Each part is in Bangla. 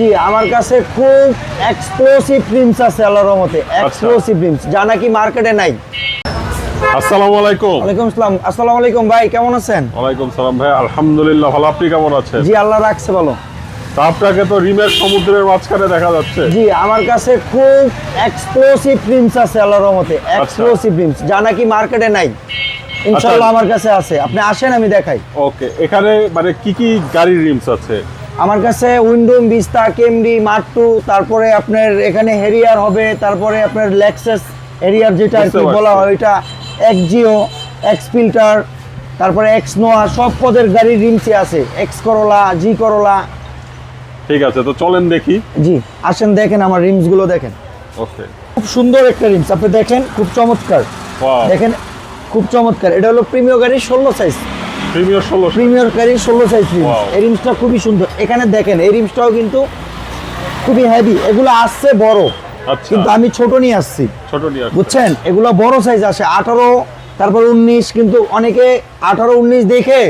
জি আমার কাছে খুব এক্সক্লুসিভ আছে আল্লাহর রহমতে। এক্সক্লুসিভ রিমস যা নাকি মার্কেটে নাই। আসসালামু আলাইকুম। ওয়ালাইকুম আসসালাম। আসসালামু আলাইকুম ভাই কেমন আছেন? ওয়ালাইকুম সালাম ভাই আলহামদুলিল্লাহ ভালো। আপনি কেমন আছেন? জি আল্লাহ রাখছে ভালো। তা আপনাকে তো রিমের সমুদ্রের মাঝখানে দেখা যাচ্ছে। জি আমার কাছে খুব এক্সক্লুসিভ রিমস আছে আল্লাহর রহমতে। এক্সক্লুসিভ রিমস যা নাকি মার্কেটে নাই। ইনশাআল্লাহ আমার কাছে আছে। আপনি আসেন আমি দেখাই। ওকে এখানে মানে কি কি গাড়ির রিমস আছে? আমার কাছে উইন্ডোম বিস্তা কেমডি মার্টু তারপরে আপনার এখানে হেরিয়ার হবে তারপরে আপনার লেক্সেস হেরিয়ার যেটা আর কি বলা হয় ওইটা এক্স জিও এক্স ফিল্টার তারপরে এক্স নোয়া সব পদের গাড়ি রিমসই আছে এক্স করোলা জি করোলা ঠিক আছে তো চলেন দেখি। জি আসেন দেখেন আমার রিমসগুলো দেখেন। ওকে। খুব সুন্দর একটা রিমস আপনি দেখেন খুব চমৎকার। দেখেন খুব চমৎকার। এটা হলো প্রিমিয় গাড়ির ষোলো সাইজ প্রিমিয়ার ষোলো প্রিমিয়ার গাড়ির ষোলো সাইজ রিমস এই রিমসটা খুবই সুন্দর। এখানে দেখেন এই রিমসটাও কিন্তু খুবই হেভি এগুলো আসছে বড় আচ্ছা। কিন্তু আমি ছোট নিয়ে আসছি। ছোট নিয়ে। বুঝছেন? এগুলো বড় সাইজ আসে আঠারো তারপর উনিশ কিন্তু অনেকে আঠারো উনিশ দেখে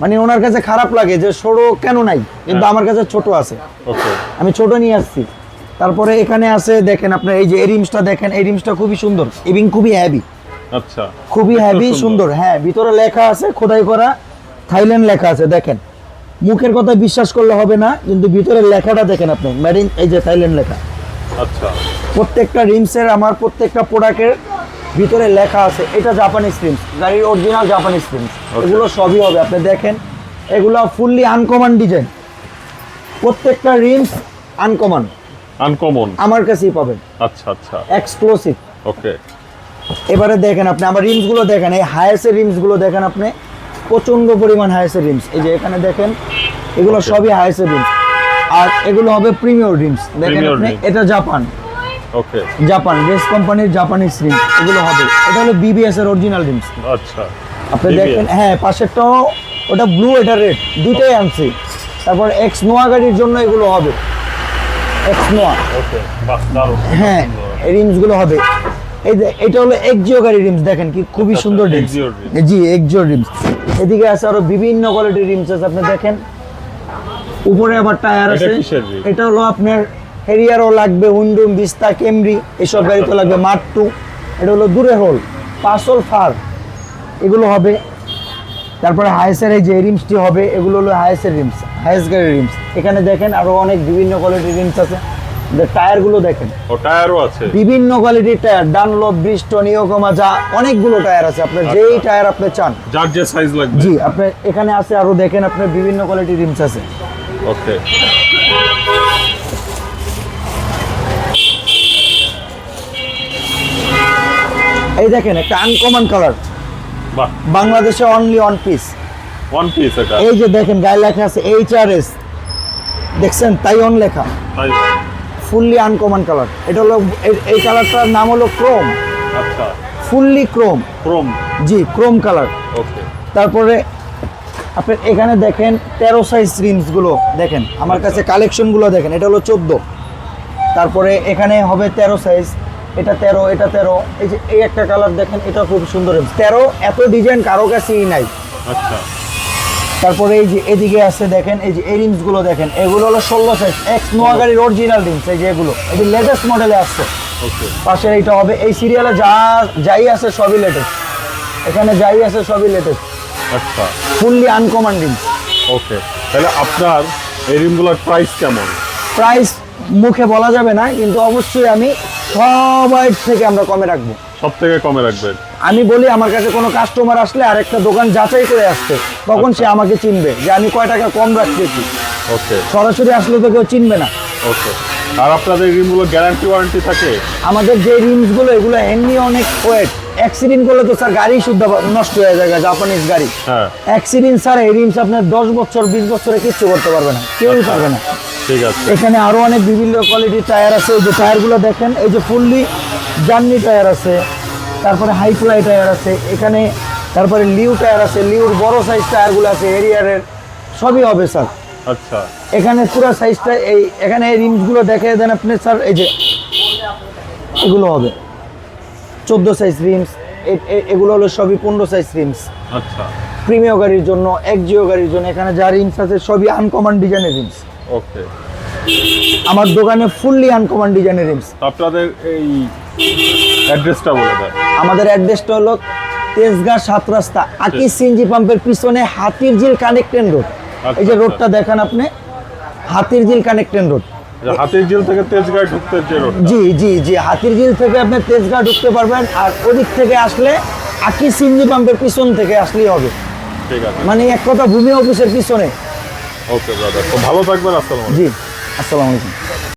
মানে ওনার কাছে খারাপ লাগে যে সরো কেন নাই? কিন্তু হ্যাঁ। আমার কাছে ছোট আছে। ওকে। আমি ছোট নিয়ে আসছি। তারপরে এখানে আছে দেখেন আপনার এই যে এই রিমসটা দেখেন এই রিমসটা খুবই সুন্দর এবং খুবই হেভি আচ্ছা। খুবই হেভি সুন্দর। হ্যাঁ ভিতরে লেখা আছে খোদাই করা থাইল্যান্ড লেখা আছে দেখেন। মুখের কথা বিশ্বাস করলে হবে না কিন্তু ভিতরে লেখাটা দেখেন আপনি মেড এই যে থাইল্যান্ড লেখা। আচ্ছা। প্রত্যেকটা রিমসের আমার প্রত্যেকটা প্রোডাক্টের ভিতরে লেখা আছে এটা জাপানিজ রিমস গাড়ির অরিজিনাল জাপানিজ রিমস. এগুলো সবই হবে আপনি দেখেন এগুলো ফুললি আনকমন ডিজাইন প্রত্যেকটা রিমস আনকমন আনকমন আমার কাছেই পাবেন। আচ্ছা আচ্ছা। এক্সক্লুসিভ ওকে এবারে দেখেন আপনি আমার রিমসগুলো দেখেন এই হায়েসের রিমসগুলো দেখেন আপনি প্রচণ্ড পরিমাণ হায়েসের রিমস এই যে এখানে দেখেন এগুলো. সবই হায়েসের রিমস আর এগুলো হবে প্রিমিয়র রিমস দেখেন আপনি এটা জাপান ওকে জাপান রেস কোম্পানির জাপানিজ রিমস এগুলো হবে। এটা হলো বিবিএস এর অরিজিনাল রিমস আচ্ছা। আপনি দেখেন হ্যাঁ পাশেরটাও ওটা ব্লু এটা রেড দুটোই আনছি তারপর এক্স নোয়া গাড়ির জন্য এগুলো হবে। এক্স নোয়া হ্যাঁ এই রিমসগুলো হবে। এই যে এটা হলো এক্সিও গাড়ি রিমস দেখেন কি খুবই আচ্ছা, সুন্দর রিমস জি এক্সিও রিমস এদিকে আছে আরও বিভিন্ন কোয়ালিটির রিমস আছে আপনি দেখেন। উপরে আবার টায়ার আছে। এটা হলো আপনার হেরিয়ারও লাগবে বিস্তা কেমরি এসব গাড়িতে লাগবে মার্টু এটা হলো দূরে হোল পাসল ফার। এগুলো হবে। তারপরে হাইসের এই যে রিমসটি হবে এগুলো হলো হাইসের রিমস হাইস গাড়ির রিমস এখানে দেখেন আরও অনেক বিভিন্ন কোয়ালিটির রিমস আছে। টায়ারগুলো দেখেন। ও টায়ারও আছে। বিভিন্ন কোয়ালিটির টায়ার ডানলপ ব্রিস্টন ইয়োকোমা যা অনেকগুলো টায়ার আছে আপনার আচ্ছা। যেই টায়ার আপনি চান। যার যে সাইজ লাগবে। জি আপনার এখানে আছে আরও দেখেন আপনার বিভিন্ন কোয়ালিটির রিমস আছে। ওকে। এই দেখেন একটা আনকমন কালার বাংলাদেশে only one piece one piece এটা। এই যে দেখেন গায়ে লেখা আছে এইচ আর এস দেখছেন? তাই অন লেখা। তাই। ফুললি আনকমন কালার এটা হলো এই- কালারটার নাম হলো ক্রোম আচ্ছা। ফুললি ক্রোম ক্রোম জি ক্রোম কালার ওকে তারপরে আপনি এখানে দেখেন তেরো সাইজ রিমসগুলো দেখেন। আমার কাছে কালেকশনগুলো দেখেন এটা হলো চোদ্দ। তারপরে এখানে হবে তেরো সাইজ এটা তেরো এটা তেরো। এই যে এই একটা কালার দেখেন এটা খুব সুন্দর। তেরো এত ডিজাইন কারও কাছেই নাই। আচ্ছা। তারপরে এই যে এদিকে আছে দেখেন এই যে এই রিমসগুলো দেখেন এগুলো হলো ষোলো সাইজ এক্স নোয়া গাড়ির অরিজিনাল রিমস এই যে এগুলো এটি লেটেস্ট মডেলে আসছে। ওকে পাশে এইটা হবে এই সিরিয়ালে যা যাই আছে সবই লেটেস্ট এখানে যাই আছে সবই লেটেস্ট আচ্ছা। ফুললি আনকমন রিমস ওকে তাহলে আপনার এই রিমগুলোর প্রাইস কেমন? প্রাইস মুখে বলা যাবে না কিন্তু অবশ্যই আমি সবাই থেকে আমরা কমে রাখব। সব থেকে কমে রাখবেন আমি বলি আমার কাছে কোনো কাস্টমার আসলে আরেকটা দোকান যাচাই করে আসতে তখন সে আমাকে চিনবে যে আমি কয় টাকা কম রাখতেছি। ওকে। সরাসরি আসলে তো কেউ চিনবে না। ওকে। আর আপনাদের রিমগুলো গ্যারান্টি ওয়ারেন্টি থাকে? আমাদের যে রিমসগুলো এগুলো এমনি অনেক ওয়েট। অ্যাক্সিডেন্ট করলে তো স্যার গাড়ি শুদ্ধ নষ্ট হয়ে যায় জাপানিজ গাড়ি। হ্যাঁ। অ্যাক্সিডেন্ট স্যার এই রিমস আপনার দশ বছর বিশ বছরে কিচ্ছু করতে পারবে না কেউই পারবে না। ঠিক আছে। এখানে আরও অনেক বিভিন্ন কোয়ালিটির টায়ার আছে এই যে টায়ারগুলো দেখেন এই যে ফুললি জার্নি টায়ার আছে তারপরে হাই ফ্লাই টায়ার আছে এখানে তারপরে লিউ টায়ার আছে লিউর বড় সাইজ টায়ারগুলো আছে এরিয়ারের সবই হবে স্যার আচ্ছা। এখানে পুরো সাইজটা এই এখানে এই রিমসগুলো দেখে দেন আপনি স্যার এই যে এগুলো হবে। চোদ্দ সাইজ রিমস এগুলো হলো সবই পনেরো সাইজ রিমস আচ্ছা। প্রিমিয় গাড়ির জন্য এক্সিও গাড়ির জন্য এখানে যা রিমস আছে সবই আনকমন ডিজাইনের রিমস ওকে আমার দোকানে ফুললি আনকমন ডিজাইনের রিমস আপনাদের এই অ্যাড্রেসটা বলে দেয় আমাদের অ্যাড্রেসটা হলো তেজগাঁ সাত রাস্তা আকি সিএনজি পাম্পের পিছনে হাতির ঝিল কানেক্টেন রোড এই যে আচ্ছা। রোডটা দেখেন আপনি হাতির ঝিল কানেক্টেন রোড হাতির ঝিল থেকে তেজগাঁয় ঢুকতে যে রোড জি জি জি হাতির ঝিল থেকে আপনি তেজগাঁ ঢুকতে পারবেন আর ওদিক থেকে আসলে আকি সিএনজি পাম্পের পিছন থেকে আসলেই হবে। ঠিক আছে। মানে এক কথা ভূমি অফিসের পিছনে। ওকে ব্রাদার তো ভালো থাকবেন আসসালাম জি আসসালামু আলাইকুম।